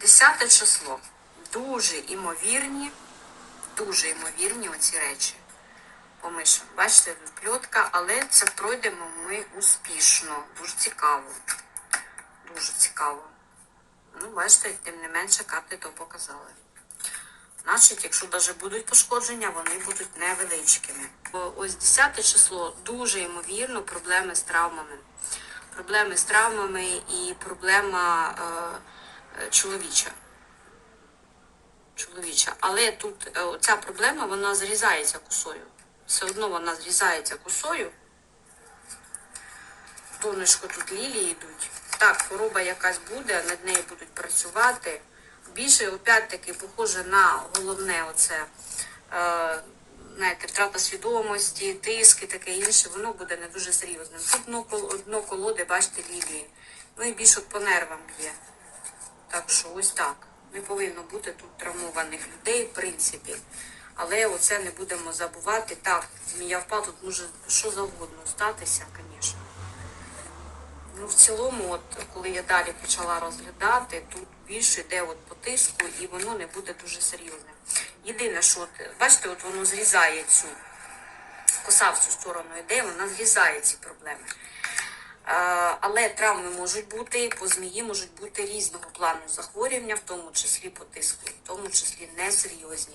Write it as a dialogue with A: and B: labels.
A: Десяте число. Дуже імовірні, дуже імовірні оці речі. Помишемо. Бачите, пльотка, але це пройдемо ми успішно. Дуже цікаво. Дуже цікаво. Ну, бачите, тим не менше карти то показали. Значить, якщо навіть будуть пошкодження, вони будуть невеличкими. О, Ось 10 число дуже ймовірно проблеми з травмами. Проблеми з травмами і проблема е, чоловіча. Чоловіча. Але тут е, ця проблема вона зрізається косою. Все одно вона зрізається косою. Донечко тут лілії йдуть. Так, хвороба якась буде, над нею будуть працювати. Більше, опять-таки, похоже на головне оце, е, знаєте, втрата свідомості, тиск і таке інше, воно буде не дуже серйозним. Тут дно, кол- колоди, бачите, лілії. Ну і більше по нервам б'є. Ось так. Не повинно бути тут травмованих людей, в принципі. Але оце не будемо забувати. Так, змія впав, тут може що завгодно статися, звісно. Ну, в цілому, от коли я далі почала розглядати, тут більше йде от по тиску, і воно не буде дуже серйозним. Єдине, що от, бачите, от воно зрізає цю коса в цю сторону йде, вона зрізає ці проблеми. Але травми можуть бути, по змії можуть бути різного плану захворювання, в тому числі по тиску, в тому числі несерйозні.